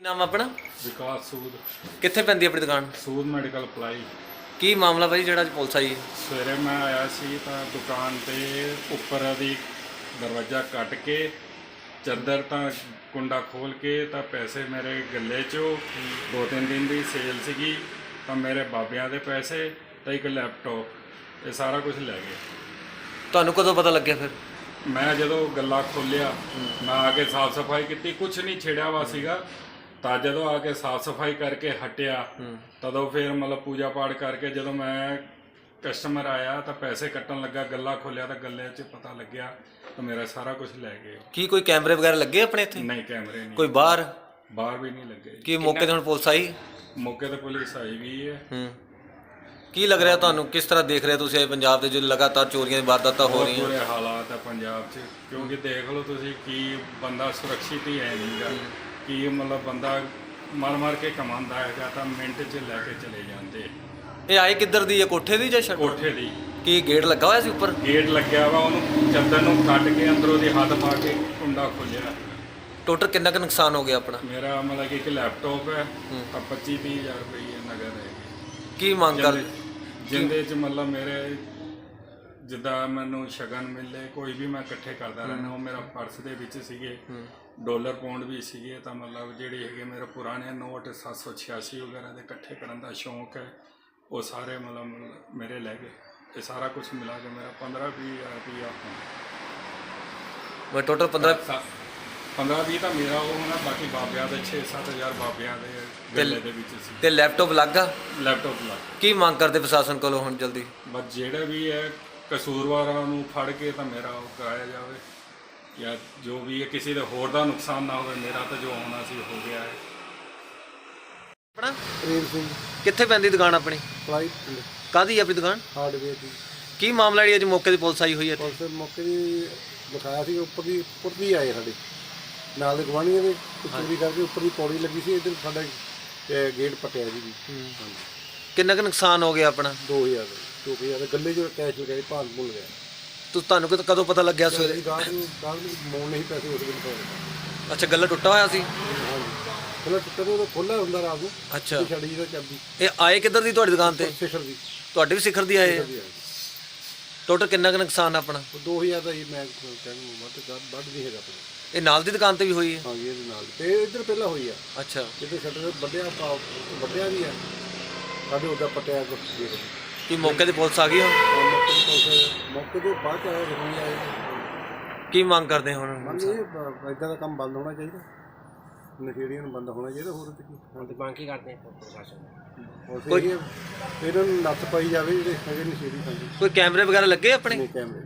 ਨਾਮ ਆਪਣਾ? ਵਿਕਾਸ ਸੂਦ। ਕਿੱਥੇ ਪੈਂਦੀ ਆਪਣੀ ਦੁਕਾਨ? Sood medical apply. ਕੀ ਮਾਮਲਾ ਭਾਈ ਜਿਹੜਾ ਅੱਜ ਪੁਲਿਸ ਆਈ? ਸਵੇਰੇ ਮੈਂ ਆਇਆ ਸੀ ਤਾਂ ਦੁਕਾਨ ਤੇ ਉੱਪਰ ਦੀ ਦਰਵਾਜ਼ਾ ਕੱਟ ਕੇ ਚੱਦਰ ਤਾਂ ਕੁੰਡਾ ਖੋਲ ਕੇ ਤਾਂ ਪੈਸੇ ਮੇਰੇ ਗੱਲੇ 'ਚੋਂ ਦੋ ਤਿੰਨ ਦਿਨ ਦੀ ਸੇਲ ਸੀਗੀ ਤਾਂ ਮੇਰੇ ਬਾਬਿਆਂ ਦੇ ਪੈਸੇ ਤਾਂ ਇੱਕ ਲੈਪਟਾਪ ਇਹ ਸਾਰਾ ਕੁਝ ਲੈ ਗਏ। ਤੁਹਾਨੂੰ ਕਦੋਂ ਪਤਾ ਲੱਗਿਆ ਫਿਰ? ਮੈਂ ਜਦੋਂ ਗੱਲਾ ਖੋਲਿਆ ਮੈਂ ਆ ਕੇ ਸਾਫ਼ ਸਫ਼ਾਈ ਕੀਤੀ ਕੁਝ ਨਹੀਂ ਛੇੜਿਆ ਵਾ ਸੀਗਾ। ਤਾਂ ਜਦੋਂ ਆ ਕੇ ਸਾਫ਼ ਸਫ਼ਾਈ ਕਰਕੇ ਹਟਿਆ ਤਦੋਂ ਫਿਰ ਮਤਲਬ ਪੂਜਾ ਪਾਠ ਕਰਕੇ ਜਦੋਂ ਮੈਂ ਕਸਟਮਰ ਆਇਆ ਤਾਂ ਪੈਸੇ ਕੱਟਣ ਲੱਗਾ ਗੱਲਾ ਖੋਲਿਆ ਤਾਂ ਗੱਲੇ 'ਚ ਪਤਾ ਲੱਗਿਆ ਤਾਂ ਮੇਰਾ ਸਾਰਾ ਕੁਝ ਲੈ ਗਏ। ਕੀ ਕੋਈ ਕੈਮਰੇ ਵਗੈਰਾ ਲੱਗੇ ਆਪਣੇ ਇੱਥੇ? ਨਹੀਂ ਕੈਮਰੇ ਨਹੀਂ। ਕੋਈ ਬਾਹਰ? ਬਾਹਰ ਵੀ ਨਹੀਂ ਲੱਗੇ। ਕੀ ਮੌਕੇ ਤੇ ਹੁਣ ਪੁਲਿਸ ਆਈ? ਮੌਕੇ ਤੇ ਪੁਲਿਸ ਆਈ ਵੀ ਹੈ। ਹੂੰ। ਕੀ ਲੱਗ ਰਿਹਾ ਤੁਹਾਨੂੰ? ਕਿਸ ਤਰ੍ਹਾਂ ਦੇਖ ਰਹੇ ਤੁਸੀਂ ਇਹ ਪੰਜਾਬ ਦੇ ਜੋ ਲਗਾਤਾਰ ਚੋਰੀਆਂ ਦੀ ਵਾਰਦਾਤਾਂ ਹੋ ਬਹੁਤ ਰਹੀਆਂ? ਬੁਰੇ ਹਾਲਾਤ ਹੈ ਪੰਜਾਬ 'ਚ। ਕਿਉਂਕਿ ਦੇਖ ਲਓ ਤੁਸੀਂ ਕੀ ਬੰਦਾ ਸੁਰੱਖਿਅਤ ਹੀ ਹੈ ਨਹੀਂਗਾ ਕੀ ਮਤਲਬ ਬੰਦਾ ਮਰ ਮਰ ਕੇ ਕਮਾਉਂਦਾ ਹੈਗਾ ਤਾਂ ਮਿੰਟ 'ਚ ਲੈ ਕੇ ਚਲੇ ਜਾਂਦੇ। ਇਹ ਆਏ ਕਿੱਧਰ ਦੀ ਹੈ? ਕੋਠੇ ਦੀ ਜਾਂ ਛੱਤ ਕੋਠੇ ਦੀ। ਕੀ ਗੇਟ ਲੱਗਾ ਹੋਇਆ ਸੀ ਉੱਪਰ? ਗੇਟ ਲੱਗਿਆ ਵਾ ਉਹਨੂੰ ਚੱਦਰ ਨੂੰ ਕੱਟ ਕੇ ਅੰਦਰੋਂ ਦੀ ਹੱਥ ਪਾ ਕੇ ਕੁੰਡਾ ਖੋਲਿਆ ਟੋਟਲ ਕਿੰਨਾ ਕੁ ਨੁਕਸਾਨ ਹੋ ਗਿਆ ਆਪਣਾ? ਮੇਰਾ ਮਤਲਬ ਕਿ ਇੱਕ ਲੈਪਟਾਪ ਹੈ ਤਾਂ 25 ਹਜ਼ਾਰ ਰੁਪਏ ਨਗਦ ਹੈ ਕੀ ਮੰਗ ਕਰ ਜਿੰਦੇ 'ਚ ਮਤਲਬ ਮੇਰੇ ਜਿੱਦਾਂ ਮੈਨੂੰ ਸ਼ਗਨ ਮਿਲੇ ਕੋਈ ਵੀ ਮੈਂ ਇਕੱਠੇ ਕਰਦਾ ਰਹਿਣਾ ਉਹ ਮੇਰਾ ਪਰਸ ਦੇ ਵਿੱਚ ਸੀਗੇ। ਡਾਲਰ ਪਾਉਂਡ ਵੀ ਸੀਗੇ ਤਾਂ ਮਤਲਬ ਜਿਹੜੇ ਹੈਗੇ ਮੇਰੇ ਪੁਰਾਣੇ ਨੋਟ 786 ਵਗੈਰਾ ਦੇ ਇਕੱਠੇ ਕਰਨ ਦਾ ਸ਼ੌਂਕ ਹੈ ਉਹ ਸਾਰੇ ਮਤਲਬ ਮੇਰੇ ਲੈ ਗਏ ਇਹ ਸਾਰਾ ਕੁਝ ਮਿਲਾ ਕੇ ਮੇਰਾ 15 20 ਹਜ਼ਾਰ ਰੁਪਇਆ ਮੈਂ ਟੋਟਲ 15 15 20 ਤਾਂ ਮੇਰਾ ਉਹ ਹੋਣਾ ਬਾਕੀ ਬਾਬਿਆਂ ਦੇ 6 7000 ਬਾਬਿਆਂ ਦੇ ਗੱਲੇ ਦੇ ਵਿੱਚ ਸੀ। ਤੇ ਲੈਪਟਾਪ ਲੱਗਾ ਲੈਪਟਾਪ ਲਾ ਕੀ ਮੰਗ ਕਰਦੇ ਪ੍ਰਸ਼ਾਸਨ ਕੋਲੋਂ ਹੁਣ ਜਲਦੀ? ਬਸ ਜਿਹੜੇ ਵੀ ਹੈ ਕਸੂਰਵਾਰਾਂ ਨੂੰ ਫੜ ਕੇ ਤਾਂ ਮੇਰਾ ਉਹ ਕਰਾਇਆ ਜਾਵੇ ਜਾਂ ਜੋ ਵੀ ਹੈ ਕਿਸੇ ਦੇ ਹੋਰ ਦਾ ਨੁਕਸਾਨ ਨਾ ਹੋਵੇ ਮੇਰਾ ਤਾਂ ਜੋ ਹੋਣਾ ਸੀ ਹੋ ਗਿਆ ਹੈ। ਆਪਣਾ? ਪ੍ਰੇਮ ਸਿੰਘ। ਕਿੱਥੇ ਪੈਂਦੀ ਦੁਕਾਨ ਆਪਣੀ? ਫਲਾਈਟ ਕਾਦੀ ਆਪਣੀ ਦੁਕਾਨ? ਹਾਰਡਵੇਅਰ ਦੀ। ਕੀ ਮਾਮਲਾ ਜਿਹੜੀ ਅੱਜ ਮੌਕੇ ਦੀ ਪੁਲਿਸ ਆਈ ਹੋਈ ਹੈ ਇੱਥੇ? ਪੁਲਿਸ ਮੌਕੇ ਦੀ ਦਿਖਾਇਆ ਸੀ ਉੱਪਰ ਦੀ ਉੱਪਰ ਦੀ ਆਏ ਸਾਡੇ। ਨਾਲ ਦੇ ਗਵਾਂਢੀਆਂ ਦੇ ਉੱਪਰ ਦੀ ਕਰਕੇ ਉੱਪਰ ਦੀ ਪੌੜੀ ਲੱਗੀ ਸੀ ਇੱਧਰ ਸਾਡਾ ਅਹ, ਗੇਟ ਪਟਿਆ ਜੀ। ਹਾਂਜੀ। ਕਿੰਨਾ ਕੁ ਨੁਕਸਾਨ ਹੋ ਗਿਆ ਆਪਣਾ? 2000 2000 ਗੱਲੇ ਜੋ ਕੈਸ਼ ਲਗਾਏ ਭਾਗ ਭੁੱਲ ਗਿਆ। ਤੁ ਤੁਹਾਨੂੰ ਕਦ- ਕਦੋਂ ਪਤਾ ਲੱਗਿਆ ਸਵੇਰੇ? ਗਾਹਕ ਨੂੰ ਮੋੜ ਨਹੀਂ ਪੈਸੇ ਉਸ ਦਿਨ ਪਾਉਣੇ। ਅੱਛਾ ਗੱਲਾ ਟੁੱਟਾ ਹੋਇਆ ਸੀ? ਹਾਂਜੀ। ਪਹਿਲਾਂ ਟੁੱਟਾ ਨੂੰ ਖੋਲਾ ਹੁੰਦਾ ਰਾਤ ਨੂੰ। ਅੱਛਾ। ਛੜੀ ਦਾ ਚਾਬੀ ਇਹ ਆਏ ਕਿੱਧਰ ਦੀ ਤੁਹਾਡੀ ਦੁਕਾਨ ਤੇ? ਸਿਖਰ ਦੀ। ਤੁਹਾਡੇ ਵੀ ਸਿਖਰ ਦੀ ਆਏ? ਆ? ਦੀ। ਟੋਟਲ ਕਿੰਨਾ ਕੁ ਨੁਕਸਾਨ ਆ ਆਪਣਾ? ਉਹ 2000 ਦਾ ਹੀ ਮੈਂ ਕਹਿੰਦਾ ਵੱਧ ਵੱਧ ਨਹੀਂ ਹੈਗਾ ਆਪਣਾ। ਇਹ ਨਾਲ ਦੀ ਦੁਕਾਨ ਤੇ ਵੀ ਹੋਈ ਹੈ? ਹਾਂਜੀ ਇਹਦੇ ਨਾਲ। ਤੇ ਇੱਧਰ ਪਹਿਲਾਂ ਹੋਈ ਆ। ਅੱਛਾ। ਜਿੱਥੇ ਸ਼ਟਰ ਵੱਡਿਆ ਪਾ ਵੱਡਿਆ ਵੀ ਆ। ਸਾਡੇ ਉਹਦਾ ਪਟਿਆ ਕੁਝ ਦੇ ਕੀ ਮੌਕੇ ਤੇ ਪੁਲਿਸ ਆ ਗਈ ਹੁਣ? ਮੌਕੇ ਤੇ ਪੁਲਿਸ- ਮੌਕੇ ਤੋਂ ਬਾਅਦ ਆਇਆ ਜ਼ਰੂਰੀ ਆਇਆ ਕੀ ਮੰਗ ਕਰਦੇ ਹੁਣ? ਮੰਨ ਇਹ ਇਦਾਂ ਦਾ ਕੰਮ ਬੰਦ ਹੋਣਾ ਚਾਹੀਦਾ। ਨਸ਼ੇੜੀਆਂ ਨੂੰ ਬੰਦ ਹੋਣਾ ਚਾਹੀਦਾ ਹੋਰ ਤੇ ਕੀ। ਹੁਣ ਤੇ ਮੰਗ ਕੀ ਕਰਦੇ ਆ ਪ੍ਰਸ਼ਾਸਨ ਹੋਰ ਤੇ ਇਹ ਇਹਨਾਂ ਨੂੰ ਨੱਥ ਪਾਈ ਜਾਵੇ ਜਿਹੜੇ ਹੈਗੇ ਨਸ਼ੇੜੀ ਖਾਂਦੇ। ਕੋਈ ਕੈਮਰੇ ਵਗੈਰਾ ਲੱਗੇ ਆਪਣੇ? ਨਹੀਂ ਕੈਮਰੇ।